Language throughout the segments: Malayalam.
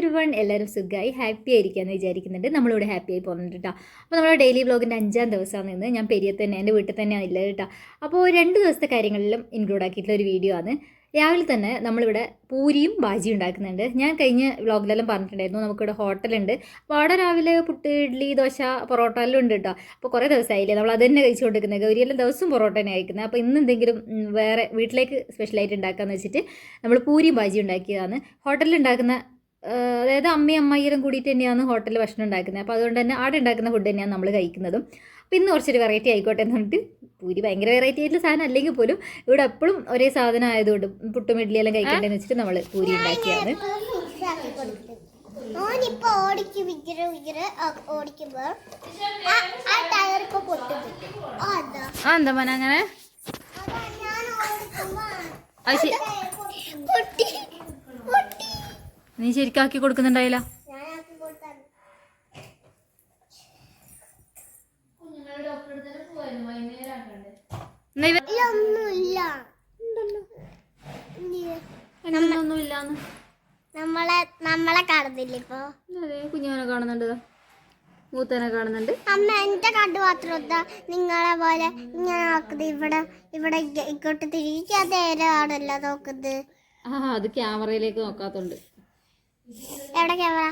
ഒരു വൺ എല്ലാവരും സുഖമായി ഹാപ്പി ആയിരിക്കാമെന്ന് വിചാരിക്കുന്നുണ്ട്. നമ്മളിവിടെ ഹാപ്പി ആയി പോകുന്നുണ്ട് കേട്ടോ അപ്പോൾ നമ്മുടെ ഡെയിലി വ്ളോഗിന്റെ അഞ്ചാം ദിവസമാണ് ഇന്ന് ഞാൻ പെരിയത്ത് തന്നെ എന്റെ വീട്ടിൽ തന്നെയാണ് ഇല്ല കേട്ടോ അപ്പോൾ രണ്ട് ദിവസത്തെ കാര്യങ്ങളിലും ഇൻക്ലൂഡ് ആക്കിയിട്ടുള്ള ഒരു വീഡിയോ ആണ്. രാവിലെ തന്നെ നമ്മളിവിടെ പൂരിയും ബാജിയും ഉണ്ടാക്കുന്നുണ്ട്. ഞാൻ കഴിഞ്ഞ വ്ളോഗിലെല്ലാം പറഞ്ഞിട്ടുണ്ടായിരുന്നു നമുക്കിവിടെ ഹോട്ടലുണ്ട് അപ്പോൾ അവിടെ രാവിലെ പുട്ട് ഇഡ്ഡലി ദോശ പൊറോട്ട എല്ലാം ഉണ്ട് കേട്ടോ അപ്പോൾ കുറേ ദിവസമായില്ലേ നമ്മൾ അത് തന്നെ കഴിച്ചുകൊണ്ടിരിക്കുന്നത്. ഗൗരിയെല്ലാം ദിവസവും പൊറോട്ട തന്നെ കഴിക്കുന്നത്. അപ്പോൾ ഇന്ന് എന്തെങ്കിലും വേറെ വീട്ടിലേക്ക് സ്പെഷ്യലായിട്ട് ഉണ്ടാക്കാമെന്ന് വെച്ചിട്ട് നമ്മൾ പൂരിയും ബാജിയും ഉണ്ടാക്കിയതാണ്. ഹോട്ടലിൽ ഉണ്ടാക്കുന്ന അതായത് അമ്മയും അമ്മായിരും കൂടിയിട്ട് തന്നെയാണ് ഹോട്ടലിൽ ഭക്ഷണം ഉണ്ടാക്കുന്നത്. അപ്പോൾ അതുകൊണ്ട് തന്നെ അവിടെ ഉണ്ടാക്കുന്ന ഫുഡ് തന്നെയാണ് നമ്മൾ കഴിക്കുന്നതും. പിന്നെ ഇന്ന് കുറച്ചൊരു വെറൈറ്റി ആയിക്കോട്ടെ എന്ന് പറഞ്ഞിട്ട് പൂരി ഭയങ്കര വെറൈറ്റി ആയിട്ടുള്ള സാധനം അല്ലെങ്കിൽ പോലും ഇവിടെ എപ്പോഴും ഒരേ സാധനം ആയതുകൊണ്ട് പുട്ടും കഴിക്കട്ടെ എന്ന് വെച്ചിട്ട് നമ്മൾ പൂരി ഉണ്ടാക്കിയാണ് ഓനിപ്പോ ഓടിക്കും വിഗ്ര വിഗ്ര ഓടിക്കുമ്പോ ആ- ടയർ ഇപ്പൊ എന്താ? മോനെ അങ്ങനെ? പൊട്ടി. നീ ശരിക്കാക്കി കൊടുക്കുന്നുണ്ടായില്ല? നമ്മളെ നമ്മളെ കാണുന്നില്ല ഇപ്പൊ. അതെ കുഞ്ഞുമോനെ കാണുന്നുണ്ട്. മൂത്തനെ കാണുന്നുണ്ട്. അമ്മ എന്റെ കണ്ടു മാത്രം നിങ്ങളെ പോലെ ഇങ്ങനെ നോക്കുന്നത് ഇവിടെ ഇവിടെ ഇങ്ങ- ഇങ്ങോട്ട് തിരിച്ചാ ആണല്ലോ നോക്കുന്നത്. ആ അത് ക്യാമറയിലേക്ക് നോക്കാത്തോണ്ട്. എവിടെ ക്യാമറ?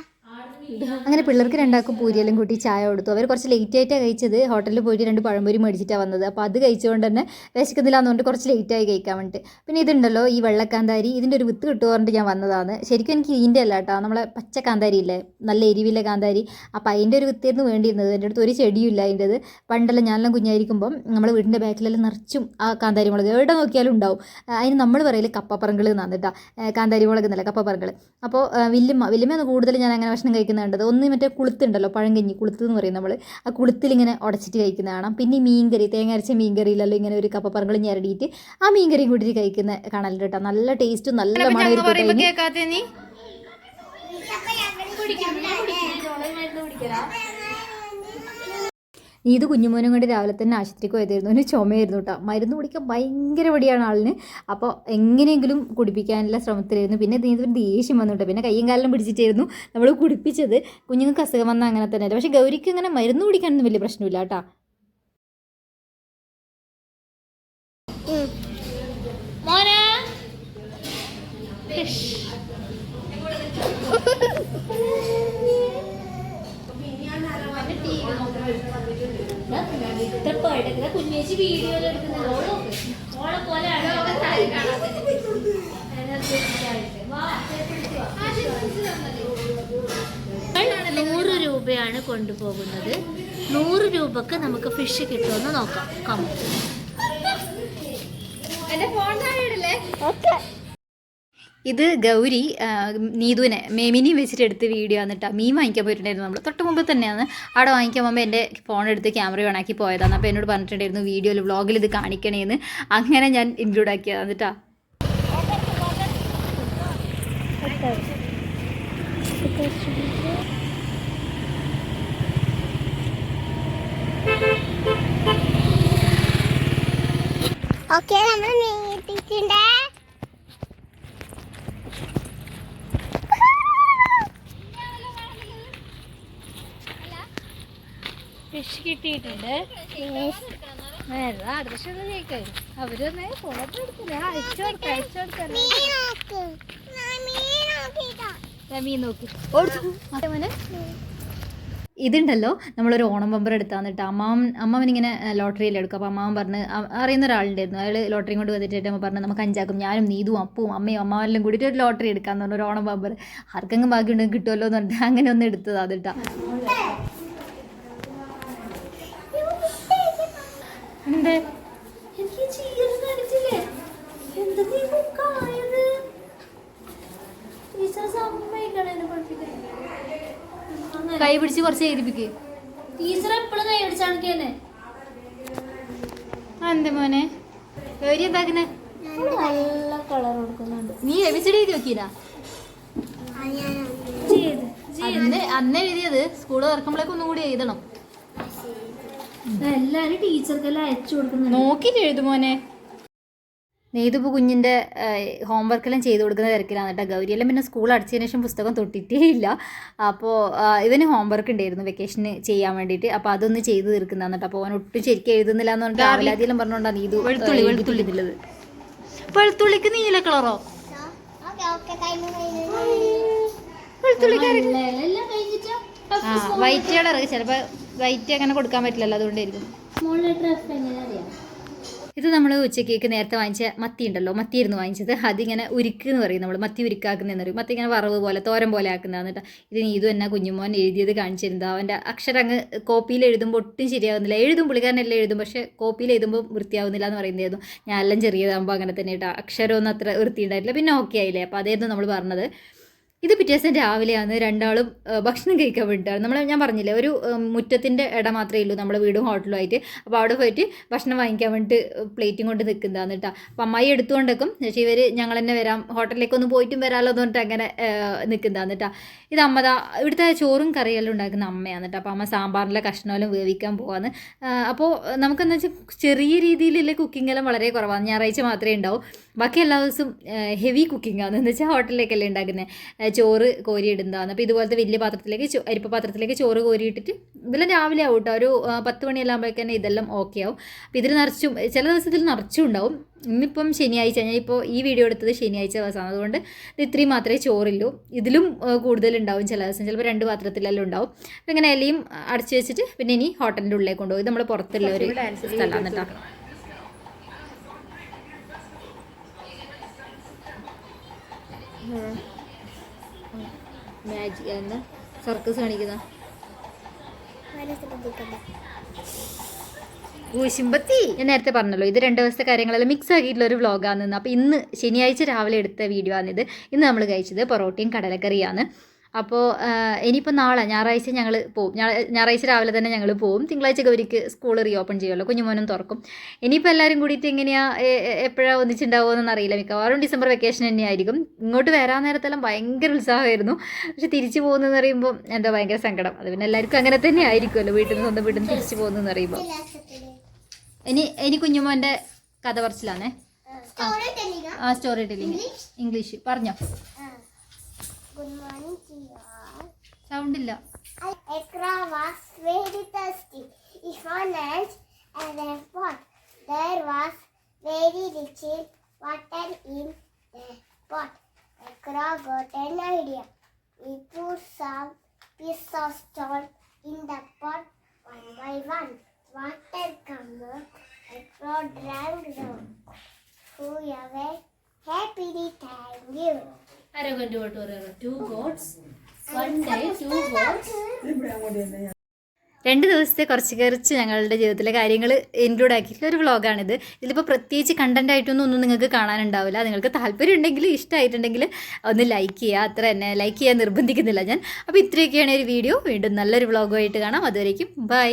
അങ്ങനെ പിള്ളേർക്ക് രണ്ടാക്കും പൂരിയെല്ലാം കൂട്ടി ചായ കൊടുത്തു. അവർ കുറച്ച് ലേറ്റ് ആയിട്ടാണ് കഴിച്ചത്. ഹോട്ടലിൽ പോയിട്ട് രണ്ട് പഴംപൊരി മേടിച്ചിട്ടാണ് വന്നത്. അപ്പോൾ അത് കഴിച്ചുകൊണ്ട് തന്നെ വിശക്കുന്നില്ല എന്നുകൊണ്ട് കുറച്ച് ആയി കഴിക്കാൻ വേണ്ടിയിട്ട് പിന്നെ ഇതുണ്ടല്ലോ ഈ വെള്ളക്കാന്താരി. ഇതിന്റെ ഒരു വിത്ത് കിട്ടുക പറഞ്ഞിട്ട് ഞാൻ വന്നതാണ്. ശരിക്കും എനിക്ക് ഇതിന്റെ അല്ല കേട്ടോ നമ്മളെ പച്ച കാന്താരി ഇല്ലേ? നല്ല എരിവിലെ കാന്താരി. അപ്പോൾ അതിന്റെ ഒരു വിത്തായിരുന്നു വേണ്ടിയിരുന്നത്. എന്റെ അടുത്ത് ഒരു ചെടിയും ഇല്ല അതിന്റെത് പണ്ടെല്ലാം ഞാനെല്ലാം കുഞ്ഞായിരിക്കുമ്പം നമ്മൾ വീടിന്റെ ബാക്കിലെല്ലാം നിറച്ചും ആ കാന്താരി മുളക്. എവിടെ നോക്കിയാലും ഉണ്ടാവും. അതിന് നമ്മൾ പറയില്ല കപ്പപ്പറങ്കൾ എന്നാണ് കേട്ടോ. കാന്താരി മുളക് എന്നല്ല കപ്പപ്പറങ്കൾ അപ്പോൾ വില്ലുമ്മ വല്യമ്മയാണ് കൂടുതൽ ഞാൻ അങ്ങനെ ഭക്ഷണം കഴിക്കുന്നത്. കണ്ടത് ഒന്ന് മറ്റേ കുളുത്തുണ്ടല്ലോ പഴങ്കഞ്ഞി കുളുത്ത് എന്ന് പറയും നമ്മൾ ആ കുളുത്തിലിങ്ങനെ ഉടച്ചിട്ട് കഴിക്കുന്ന കാണാം. പിന്നെ ഈ മീൻകറി തേങ്ങ അരച്ച മീൻകറിയിലല്ലോ ഇങ്ങനെ ഒരു കപ്പപ്പറങ്ങൾ ഞരടിയിട്ട് ആ മീൻകറി കൂട്ടിയിട്ട് കഴിക്കുന്ന കാണലുണ്ട് കേട്ടോ. നല്ല ടേസ്റ്റും നല്ല മണം നീ ഇത് കുഞ്ഞുമോനും കൊണ്ട് രാവിലെ തന്നെ ആശുപത്രിക്ക് പോയതായിരുന്നു. ഒരു ചുമയായിരുന്നു കേട്ടോ. മരുന്ന് കുടിക്കാൻ ഭയങ്കര പടിയാണ് ആളിന്. അപ്പോൾ എങ്ങനെയെങ്കിലും കുടിപ്പിക്കാനുള്ള ശ്രമത്തിലായിരുന്നു. പിന്നെ നീ ഇതൊരു ദേഷ്യം വന്നു കേട്ടോ. പിന്നെ കയ്യും കാലിലും പിടിച്ചിട്ടായിരുന്നു നമ്മൾ കുടിപ്പിച്ചത്. കുഞ്ഞുങ്ങൾക്ക് അസുഖം വന്നാൽ അങ്ങനെ തന്നെ പക്ഷേ ഗൗരിക്ക് ഇങ്ങനെ മരുന്ന് കുടിക്കാനൊന്നും വലിയ പ്രശ്നമില്ല കേട്ടോ. മോനെ. കുഞ്ഞേച്ചി ഓളെ പോലെ നൂറ് രൂപയാണ് കൊണ്ടുപോകുന്നത്. നൂറ് രൂപക്ക് നമുക്ക് ഫിഷ് കിട്ടുമെന്ന് നോക്കാം. കം ഇത് ഗൗരി നീതുവിനെ മേമിനി വെച്ചിട്ട് എടുത്ത് വീഡിയോ കേട്ടോ മീൻ വാങ്ങിക്കാൻ പോയിട്ടുണ്ടായിരുന്നു നമ്മൾ തൊട്ട് മുമ്പ് തന്നെയാണ് അവിടെ വാങ്ങിക്കാൻ പോകുമ്പോൾ എന്റെ ഫോൺ എടുത്ത് ക്യാമറ ഓണാക്കി പോയതാണ്. അപ്പോൾ എന്നോട് പറഞ്ഞിട്ടുണ്ടായിരുന്നു വീഡിയോയിൽ വ്ളോഗിൽ ഇത് കാണിക്കണേന്ന്. അങ്ങനെ ഞാൻ ഇൻക്ലൂഡ് ആക്കിയതാണ് കേട്ടോ ഓക്കെ നമ്മൾ നീട്ടിട്ടുണ്ട്. കിട്ടിയിട്ടുണ്ട്. അടുത്ത ഇതുണ്ടല്ലോ നമ്മളൊരു ഓണം ബമ്പർ എടുത്താന്നിട്ട് അമ്മാവൻ അമ്മാവൻ ഇങ്ങനെ ലോട്ടറിയിൽ എടുക്കും. അപ്പൊ അമ്മാവൻ പറഞ്ഞ് അറിയുന്ന ഒരാളുണ്ടായിരുന്നു. അയാൾ ലോട്ടറി കൊണ്ട് വന്നിട്ട് അമ്മ പറഞ്ഞു നമുക്ക് അഞ്ചാക്കും ഞാനും നീതും അപ്പവും അമ്മയും അമ്മാവനെല്ലാം കൂടിയിട്ട് ഒരു ലോട്ടറി എടുക്കാന്ന് പറഞ്ഞു ഒരു ഓണം ബമ്പർ ആർക്കെങ്കിലും ഭാഗ്യമുണ്ടെങ്കിൽ കിട്ടുമല്ലോ എന്ന് പറഞ്ഞിട്ട് അങ്ങനെ ഒന്ന് എടുത്തതാ അത് ബുക്കായത് ടീച്ചർ സമ്മതിക്കണം എന്നെ പഠിപ്പിക്കാൻ കൈ പിടിച്ച് കുറച്ച് എഴുതിപ്പിക്ക്. ടീച്ചർ എപ്പോഴും കൈ പിടിച്ചാണ് എന്ത് മോനെ? ഗൗരി എന്താക്കുന്നെ നല്ല കളർ കൊടുക്കുന്നുണ്ട്. നീ എബിസിഡി എഴുതി നോക്കിനാ ചെയ്ത് അന്ന് അന്ന് എഴുതിയത് സ്കൂൾ തുറക്കുമ്പോഴേക്കും ഒന്നും കൂടി എഴുതണം. എല്ലാരും ടീച്ചർക്കെല്ലാം അയച്ചു കൊടുക്കുന്നുണ്ട്. നോക്കിട്ട് എഴുതു മോനെ നെയ്തിപ്പോൾ കുഞ്ഞിന്റെ ഹോംവർക്കെല്ലാം ചെയ്ത് കൊടുക്കുന്ന തിരക്കിലാണ് കേട്ടോ ഗൗരിയെല്ലാം പിന്നെ സ്കൂൾ അടച്ചതിന് ശേഷം പുസ്തകം തൊട്ടിട്ടേ ഇല്ല. അപ്പോൾ ഇവന് ഹോംവർക്ക് ഉണ്ടായിരുന്നു വെക്കേഷന് ചെയ്യാൻ വേണ്ടിയിട്ട്. അപ്പോൾ അതൊന്ന് ചെയ്ത് തീർക്കുന്നതാണ് കേട്ടോ. അപ്പോൾ അവൻ ഒട്ടും ശരിക്കും എഴുതുന്നില്ല എന്ന് പറഞ്ഞിട്ട് അവലാദിയെല്ലാം പറഞ്ഞുകൊണ്ടാണ് നീതു വെളുത്തുള്ളി, വെളുത്തുള്ളി. വെളുത്തുള്ളിക്ക് നീല കളറോ? വൈറ്റ് കളർ ചിലപ്പോൾ വൈറ്റ് അങ്ങനെ കൊടുക്കാൻ പറ്റില്ലല്ലോ അതുകൊണ്ടായിരിക്കും. ഇത് നമ്മൾ ഉച്ചക്കേക്ക് നേരത്തെ വാങ്ങിച്ച മത്തി ഉണ്ടല്ലോ മത്തി ഇരുന്ന് വാങ്ങിച്ചത്. അതിങ്ങനെ ഉരുക്ക് എന്ന് പറയും നമ്മൾ മത്തി ഉരുക്കാക്കുന്നതെന്ന് പറയും. മത്തി ഇങ്ങനെ വറവ് പോലെ തോരം പോലെ ആക്കുന്നതാണ് കേട്ടോ ഇത് നീതു എന്നാ കുഞ്ഞുമോൻ എഴുതിയത് കാണിച്ചിരുന്നത് അവന്റെ അക്ഷരം അങ്ങ് കോപ്പിയിൽ എഴുതുമ്പോൾ ഒട്ടും ശരിയാവുന്നില്ല. എഴുതും പുള്ളിക്കാരനല്ലേ എഴുതും പക്ഷേ കോപ്പിയിൽ എഴുതുമ്പോൾ വൃത്തിയാവുന്നില്ല എന്ന് പറയുന്നതായിരുന്നു. ഞാൻ എല്ലാം ചെറിയതാകുമ്പോൾ അങ്ങനെ തന്നെ കേട്ടോ അക്ഷരമൊന്നും അത്ര വൃത്തി ഉണ്ടായിട്ടില്ല പിന്നെ ഓക്കെ ആയില്ലേ? അപ്പോൾ അതായിരുന്നു നമ്മൾ പറഞ്ഞത്. ഇത് പിറ്റേ ദിവസം രാവിലെയാണ് രണ്ടാളും ഭക്ഷണം കഴിക്കാൻ വേണ്ടിയിട്ടാണ്. നമ്മൾ ഞാൻ പറഞ്ഞില്ലേ ഒരു മുറ്റത്തിന്റെ ഇട മാത്രമേ ഉള്ളൂ നമ്മുടെ വീടും ഹോട്ടലും ആയിട്ട്. അപ്പോൾ അവിടെ പോയിട്ട് ഭക്ഷണം വാങ്ങിക്കാൻ വേണ്ടിയിട്ട് പ്ലേറ്റും കൊണ്ട് നിൽക്കുന്നതാണ് കേട്ടോ അപ്പം അമ്മായി എടുത്തുകൊണ്ടേക്കും. പക്ഷേ ഇവർ ഞങ്ങൾ തന്നെ വരാം ഹോട്ടലിലേക്ക് ഒന്ന് പോയിട്ടും വരാമല്ലോ എന്ന് പറഞ്ഞിട്ട് അങ്ങനെ നിൽക്കുന്നതാണ് കേട്ടോ ഇത് അമ്മ ഇവിടുത്തെ ചോറും കറിയെല്ലാം ഉണ്ടാക്കുന്ന അമ്മയാണ് കേട്ടോ അപ്പോൾ അമ്മ സാമ്പാറിലെ കഷ്ണമെല്ലാം വേവിക്കാൻ പോവാന്ന് അപ്പോൾ നമുക്കെന്ന് വെച്ചാൽ ചെറിയ രീതിയിലുള്ള കുക്കിംഗ് എല്ലാം വളരെ കുറവാണ്. ഞായറാഴ്ച മാത്രമേ ഉണ്ടാവൂ. ബാക്കി എല്ലാ ദിവസവും ഹെവി കുക്കിംഗ് ആണ്. എന്ന് വെച്ചാൽ ഹോട്ടലിലേക്കല്ലേ ഉണ്ടാക്കുന്നത് ചോറ് കോരി ഇടുന്നതാണ് അപ്പോൾ ഇതുപോലത്തെ വലിയ പാത്രത്തിലേക്ക് അരിപ്പ പാത്രത്തിലേക്ക് ചോറ് കോരിയിട്ടിട്ട് ഇതെല്ലാം രാവിലെ ആവും കേട്ടോ ഒരു പത്ത് മണിയെല്ലാം ആകുമ്പോഴേക്ക് തന്നെ ഇതെല്ലാം ഓക്കെ ആവും. അപ്പോൾ ഇതിൽ നിറച്ചും ചില ദിവസത്തിൽ നിറച്ചും ഉണ്ടാവും. ഇന്നിപ്പം ശനിയാഴ്ച ഞാൻ ഇപ്പോൾ ഈ വീഡിയോ എടുത്തത് ശനിയാഴ്ച ദിവസമാണ്. അതുകൊണ്ട് ഇത് ഇത്രയും മാത്രമേ ചോറില്ലൂ. ഇതിലും കൂടുതലുണ്ടാവും ചില ദിവസം. ചിലപ്പോൾ രണ്ട് പാത്രത്തിലെല്ലാം ഉണ്ടാവും. അപ്പോൾ ഇങ്ങനെ എല്ലാം അടച്ചു വെച്ചിട്ട് പിന്നെ ഇനി ഹോട്ടലിന്റെ ഉള്ളിലേക്ക് കൊണ്ടുപോകും ഇത് നമ്മൾ പുറത്തുള്ള ഒരു സ്ഥലമാണ് കേട്ടോ മാജിക് എന്താ? സർക്കസ് കാണിക്കുന്ന. ഊശിമ്പത്തി. ഞാൻ നേരത്തെ പറഞ്ഞല്ലോ ഇത് രണ്ട് ദിവസത്തെ കാര്യങ്ങളെല്ലാം മിക്സ് ആക്കിയിട്ടുള്ള ഒരു വ്ളോഗാണ് അപ്പോൾ ഇന്ന് ശനിയാഴ്ച രാവിലെ എടുത്ത വീഡിയോ ആണിത്. ഇന്ന് നമ്മൾ കഴിച്ചത് പൊറോട്ടയും കടലക്കറിയാണ്. അപ്പോൾ ഇനിയിപ്പോൾ നാളെ ഞായറാഴ്ച ഞങ്ങൾ പോവും. ഞായറാഴ്ച രാവിലെ തന്നെ ഞങ്ങൾ പോവും. തിങ്കളാഴ്ച ഗൗരിക്ക് സ്കൂൾ റീഓപ്പൺ ചെയ്യുമല്ലോ കുഞ്ഞുമോനും തുറക്കും. ഇനിയിപ്പോൾ എല്ലാവരും കൂടിയിട്ട് എങ്ങനെയാണ് എപ്പോഴാണ് ഒന്നിച്ചുണ്ടാവുമെന്നൊന്നും അറിയില്ല മിക്കവാറും ഡിസംബർ വെക്കേഷൻ തന്നെയായിരിക്കും. ഇങ്ങോട്ട് വരാൻ നേരത്തെല്ലാം ഭയങ്കര ഉത്സാഹമായിരുന്നു. പക്ഷെ തിരിച്ചു പോകുന്നതെന്ന് പറയുമ്പോൾ എന്താ ഭയങ്കര സങ്കടം. അത് പിന്നെ എല്ലാവർക്കും അങ്ങനെ തന്നെ ആയിരിക്കുമല്ലോ. വീട്ടിൽ നിന്ന് സ്വന്തം വീട്ടിൽ നിന്ന് തിരിച്ചു പോകുന്നതെന്ന് പറയുമ്പോൾ ഇനി ഇനി കുഞ്ഞുമോന്റെ കഥ പറച്ചിലാണേ ആ സ്റ്റോറി ടെല്ലിങ് ഇംഗ്ലീഷ് പറഞ്ഞോ. ഗുഡ് മോർണിംഗ് സൗണ്ട് ഇല്ല Ekra was very thirsty. He found ants and a pot. There was very little water in the pot. Ekra got an idea. He put some pieces of stone in the pot one by one. Water came out. Ekra drank them. Flew away. Happily, thank you. To gods രണ്ട് ദിവസത്തെ കുറച്ച് കുറച്ച് ഞങ്ങളുടെ ജീവിതത്തിലെ കാര്യങ്ങൾ ഇൻക്ലൂഡ് ആക്കിയിട്ടുള്ള ഒരു വ്ളോഗാണിത്. ഇതിലിപ്പോൾ പ്രത്യേകിച്ച് കണ്ടന്റ് ആയിട്ടൊന്നും ഒന്നും നിങ്ങൾക്ക് കാണാനുണ്ടാവില്ല. നിങ്ങൾക്ക് താല്പര്യം ഉണ്ടെങ്കിൽ ഇഷ്ടമായിട്ടുണ്ടെങ്കിൽ ഒന്ന് ലൈക്ക് ചെയ്യുക. അത്ര തന്നെ ലൈക്ക് ചെയ്യാൻ നിർബന്ധിക്കുന്നില്ല ഞാൻ. അപ്പോൾ ഇത്രയൊക്കെയാണ് ഒരു വീഡിയോ വീണ്ടും നല്ലൊരു വ്ളോഗുമായിട്ട് കാണാം. അതുവരേക്കും ബൈ